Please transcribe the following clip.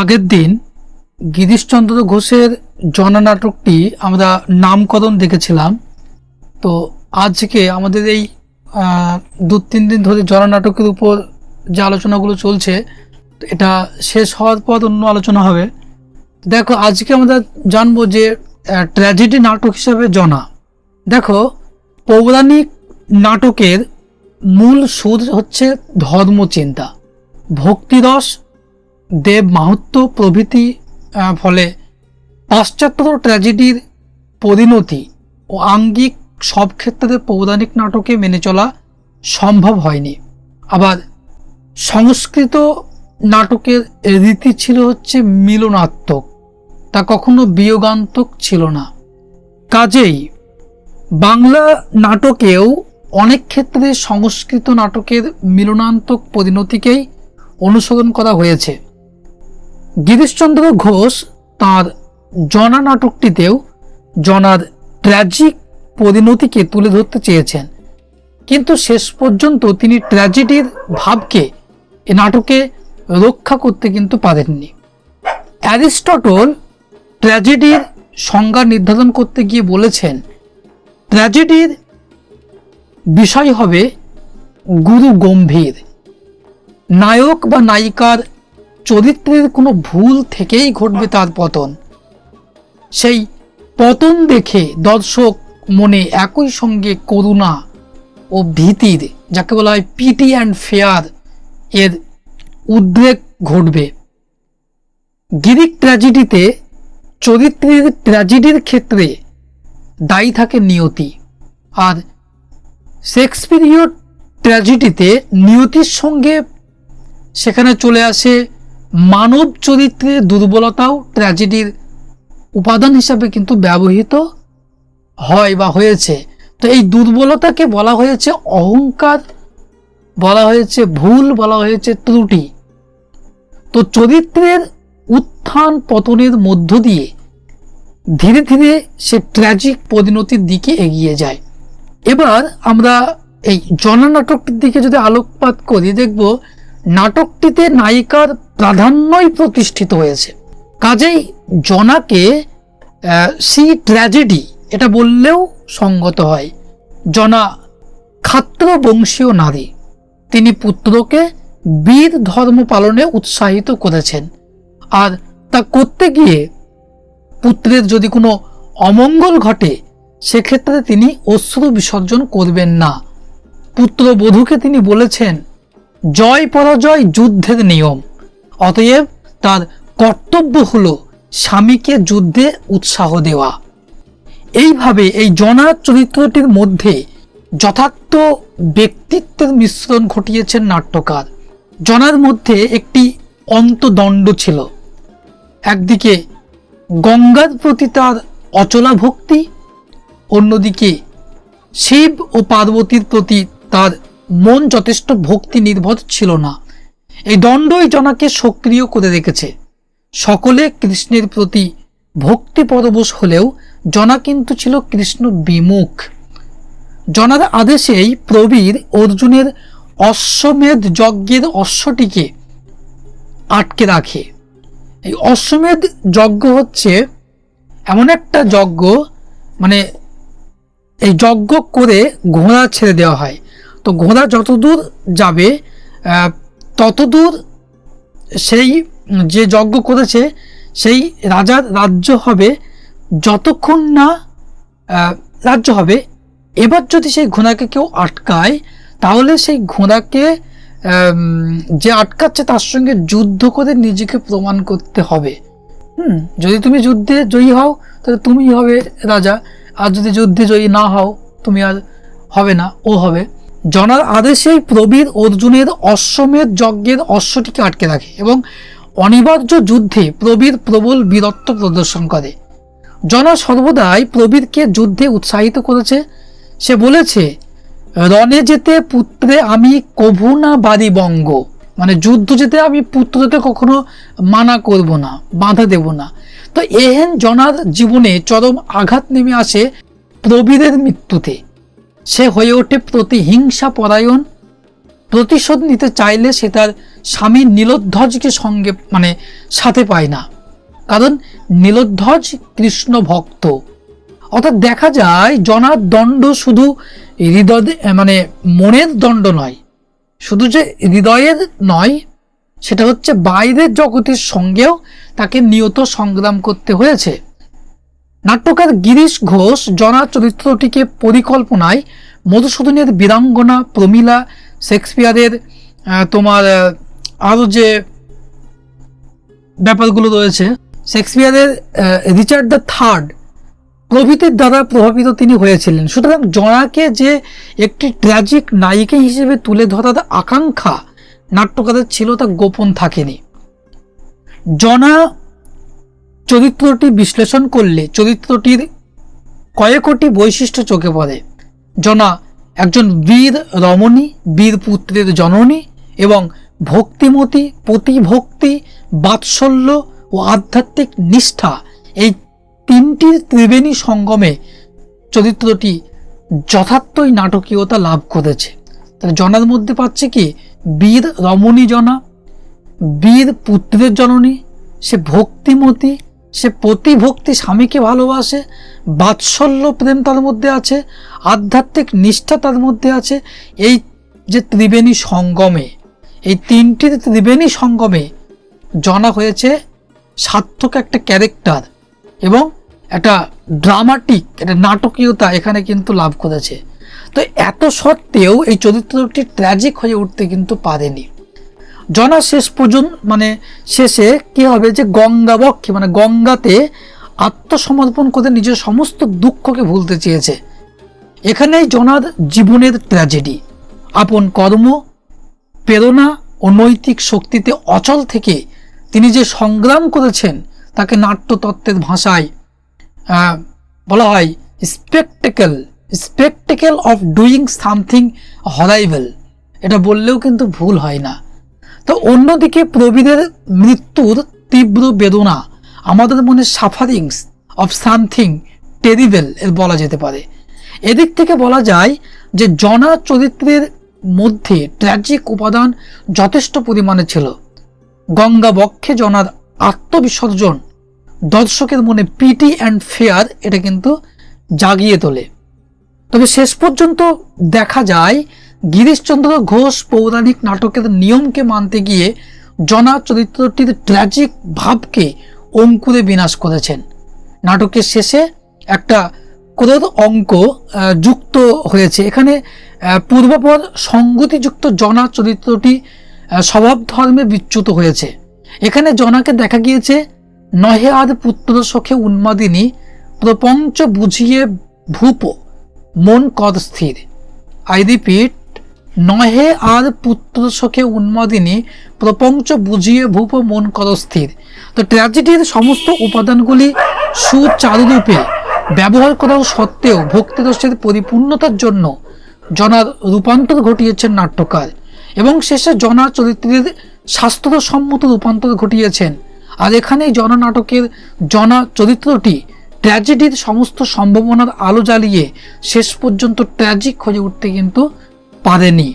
আগের দিন গিরিশচন্দ্র ঘোষের জনা নাটকটি আমরা নামকরণ দেখেছিলাম। তো আজকে আমাদের এই দু তিন দিন ধরে জনা নাটকের উপর যে আলোচনাগুলো চলছে, এটা শেষ হওয়ার পর অন্য আলোচনা হবে। দেখো, আজকে আমরা জানব যে ট্র্যাজেডি নাটক হিসাবে জনা। দেখো, পৌরাণিক নাটকের মূল সুর হচ্ছে ধর্মচিন্তা। ভক্তিরস দেব মাহাত্ম প্রভৃতি ফলে পাশ্চাত্য ট্র্যাজেডির পরিণতি ও আঙ্গিক সব ক্ষেত্রে পৌরাণিক নাটকে মেনে চলা সম্ভব হয়নি। আবার সংস্কৃত নাটকের রীতি ছিল হচ্ছে মিলনাত্মক, তা কখনো বিয়োগান্তক ছিল না। কাজেই বাংলা নাটকেও অনেক ক্ষেত্রে সংস্কৃত নাটকের মিলনান্তক পরিণতিকেই অনুসরণ করা হয়েছে। গিরিশচন্দ্র ঘোষ তার জনা নাটকটিতেও জনার ট্র্যাজিক পরিণতিকে তুলে ধরতে চেয়েছেন। কিন্তু শেষ পর্যন্ত তিনি ট্র্যাজেডির ভাবকে এ নাটকে রক্ষা করতে কিন্তু পারেননি। অ্যারিস্টটল ট্র্যাজেডির সংজ্ঞা নির্ধারণ করতে গিয়ে বলেছেন ট্র্যাজেডির বিষয় হবে গুরু গম্ভীর। নায়ক বা নায়িকার চরিত্রের কোনো ভুল থেকেই ঘটবে তার পতন। সেই পতন দেখে দর্শক মনে একই সঙ্গে করুণা ও ভীতির, যাকে বলা হয় পিটি অ্যান্ড ফেয়ার, এর উদ্রেক ঘটবে। গ্রিক ট্র্যাজেডিতে চরিত্রের ট্র্যাজেডির ক্ষেত্রে দায়ী থাকে নিয়তি, আর শেক্সপিরীয় ট্র্যাজেডিতে নিয়তির সঙ্গে সেখানে চলে আসে মানব চরিত্রের দুর্বলতাও ট্র্যাজেডির উপাদান হিসাবে কিন্তু ব্যবহৃত হয় বা হয়েছে। তো এই দুর্বলতাকে বলা হয়েছে অহংকার, বলা হয়েছে ভুল, বলা হয়েছে ত্রুটি। তো চরিত্রের উত্থান পতনের মধ্য দিয়ে ধীরে ধীরে সে ট্র্যাজিক পরিণতির দিকে এগিয়ে যায়। এবার আমরা এই জননাটকটির দিকে যদি আলোকপাত করি, দেখব নাটকটিতে নায়িকার প্রাধান্যই প্রতিষ্ঠিত হয়েছে। কাজেই জনাকে সি ট্র্যাজেডি এটা বললেও সঙ্গত হয়। জনা খাত্র বংশীয় নারী। তিনি পুত্রকে বীর ধর্ম পালনে উৎসাহিত করেছেন। আর তা করতে গিয়ে পুত্রের যদি কোনো অমঙ্গল ঘটে, সেক্ষেত্রে তিনি অশ্রু বিসর্জন করবেন না। পুত্রবধূকে তিনি বলেছেন জয় পরাজয় যুদ্ধের নিয়ম। অতএব তার কর্তব্য হলো স্বামীকে যুদ্ধে উৎসাহ দেওয়া। এইভাবে এই জনা চরিত্রটির মধ্যে যথার্থ ব্যক্তিত্বের মিশ্রণ ঘটিয়েছেন নাট্যকার। জনার মধ্যে একটি অন্তদণ্ড ছিল। একদিকে গঙ্গার প্রতি তার অচলা ভক্তি, অন্যদিকে শিব ও পার্বতীর প্রতি তার মন যথেষ্ট ভক্তি নির্ভর ছিল না। এই দণ্ডই জনাকে সক্রিয় করে রেখেছে। সকলে কৃষ্ণের প্রতি ভক্তি পরবশ হলেও জনা কিন্তু ছিল কৃষ্ণ বিমুখ। জনার আদেশেই প্রবীর অর্জুনের অশ্বমেধ যজ্ঞের অশ্বটিকে আটকে রাখে। এই অশ্বমেধ যজ্ঞ হচ্ছে এমন একটা যজ্ঞ মানে এই যজ্ঞ করে ঘোড়া ছেড়ে দেওয়া হয়। তো ঘোড়া যতদূর যাবে আহ, ততদূর সেই যে যজ্ঞ করেছে সেই রাজার রাজ্য হবে যতক্ষণ না রাজ্য হবে। এবার যদি সেই ঘোড়াকে কেউ আটকায় তাহলে সেই ঘোড়াকে যে আটকাচ্ছে তার সঙ্গে যুদ্ধ করে নিজেকে প্রমাণ করতে হবে। হুম যদি তুমি যুদ্ধে জয়ী হও তাহলে তুমি হবে রাজা। আর যদি যুদ্ধে জয়ী না হও তুমি আর হবে না ও হবে। জনার আদেশেই প্রবীর অর্জুনের অশ্বমেধ যজ্ঞের অশ্বটিকে আটকে রাখে এবং অনিবার্য যুদ্ধে প্রবীর প্রবল বীরত্ব প্রদর্শন করে। জনা সর্বদাই প্রবীরকে যুদ্ধে উৎসাহিত করেছে। সে বলেছে, রণে যেতে পুত্রে আমি কভু না বাড়ি বঙ্গ। মানে যুদ্ধ যেতে আমি পুত্রকে কখনো মানা করব না, বাধা দেব না। তো এহেন জনার জীবনে চরম আঘাত নেমে আসে প্রবীরের মৃত্যুতে। সে হয়ে ওঠে প্রতিহিংসা পরায়ণ। প্রতিশোধ নিতে চাইলে সে তার স্বামী নীলোধ্বজকে সঙ্গে মানে সাথে পায় না। কারণ নীলোধ্বজ কৃষ্ণ ভক্ত। অর্থাৎ দেখা যায় জনার দণ্ড শুধু হৃদয় মানে মনের দণ্ড নয়। শুধু যে হৃদয়ের নয়, সেটা হচ্ছে বাইরের জগতের সঙ্গেও তাকে নিয়ত সংগ্রাম করতে হয়েছে। নাট্যকার গিরিশ ঘোষ জনা চরিত্রটিকে পরিকল্পনায় মধুসূদনের বীরাঙ্গনা, প্রমীলা, শেক্সপিয়ারের তোমার আরও যে ব্যাপারগুলো রয়েছে, শেক্সপিয়ারের রিচার্ড দ্য থার্ড প্রভৃতির দ্বারা প্রভাবিত তিনি হয়েছিলেন। সুতরাং জনাকে যে একটি ট্র্যাজিক নায়িকা হিসেবে তুলে ধরার আকাঙ্ক্ষা নাট্যকারের ছিল তা গোপন থাকেনি। জনা চরিত্রটি বিশ্লেষণ করলে চরিত্রটির কয়েকটি বৈশিষ্ট্য চোখে পড়ে। জনা, একজন বীর রমণী, বীর পুত্রের জননী এবং ভক্তিমতী, প্রতিভক্তি, বাৎসল্য ও আধ্যাত্মিক নিষ্ঠা এই তিনটির ত্রিবেণী সঙ্গমে চরিত্রটি যথার্থই নাটকীয়তা লাভ করেছে। তাহলে জনার মধ্যে পাচ্ছে কি? বীর রমণী জনা, বীর পুত্রের জননী, সে ভক্তিমতী সে প্রতিভক্তি স্বামীকে ভালোবাসে, বাৎসল্য প্রেম তার মধ্যে আছে, আধ্যাত্মিক নিষ্ঠা তার মধ্যে আছে। এই যে ত্রিবেণী সঙ্গমে, এই তিনটির ত্রিবেণী সঙ্গমে জনা হয়েছে সার্থক একটা ক্যারেক্টার এবং একটা ড্রামাটিক একটা নাটকীয়তা এখানে কিন্তু লাভ করেছে। তো এত সত্ত্বেও এই চরিত্রটি ট্র্যাজিক হয়ে উঠতে কিন্তু পারেনি। জনা শেষ পর্যন্ত মানে শেষে কি হবে যে গঙ্গা বক্ষে মানে গঙ্গাতে আত্মসমর্পণ করে নিজের সমস্ত দুঃখকে ভুলতে চেয়েছে। এখানেই জনার জীবনের ট্র্যাজেডি আপন কর্ম, প্রেরণা ও নৈতিক শক্তিতে অচল থেকে তিনি যে সংগ্রাম করেছেন, তাকে নাট্যতত্ত্বের ভাষায় বলা হয় spectacle spectacle of doing something হরাইভেল এটা বললেও কিন্তু ভুল হয় না। তো অন্যদিকে প্রবীরের মৃত্যুর তীব্র বেদনা আমাদের মনে সাফারিংস অফ সামথিং টেরিবেল এর বলা যেতে পারে। এদিক থেকে বলা যায় যে জনা চরিত্রের মধ্যে ট্র্যাজিক উপাদান যথেষ্ট পরিমাণে ছিল। গঙ্গা বক্ষে জনার আত্মবিসর্জন দর্শকের মনে পিটি অ্যান্ড ফেয়ার এটা কিন্তু জাগিয়ে তোলে। তবে শেষ পর্যন্ত দেখা যায় গিরিশচন্দ্র ঘোষ পৌরাণিক নাটকের নিয়মকে মানতে গিয়ে জনা চরিত্রটির ট্র্যাজিক ভাবকে অঙ্কুরে বিনাশ করেছেন। নাটকের শেষে একটা ক্রোধ অঙ্ক যুক্ত হয়েছে। এখানে পূর্বপর সঙ্গতিযুক্ত জনা চরিত্রটি স্বভাব ধর্মে বিচ্যুত হয়েছে। এখানে জনাকে দেখা গিয়েছে নহে আর পুত্র সখে উন্মাদিনী, প্রপঞ্চ বুঝিয়ে ভূপ, মন কর স্থির। আই রিপিট নহে আর পুত্র সখে উন্মাদিনী প্রপঞ্চ বুঝিয়ে ভূপ মন কর স্থির। তো ট্র্যাজেডির সমস্ত উপাদানগুলি সুচারুরূপে ব্যবহার করার সত্ত্বেও ভক্তিরসের পরিপূর্ণতার জন্য জনার রূপান্তর ঘটিয়েছেন নাট্যকার এবং শেষে জনা চরিত্রের শাস্ত্রসম্মত রূপান্তর ঘটিয়েছেন। আর এখানেই জননাটকের জনা চরিত্রটি ট্র্যাজেডির সমস্ত সম্ভাবনার আলো জ্বালিয়ে শেষ পর্যন্ত ট্র্যাজিক হয়ে উঠতে কিন্তু পারেনি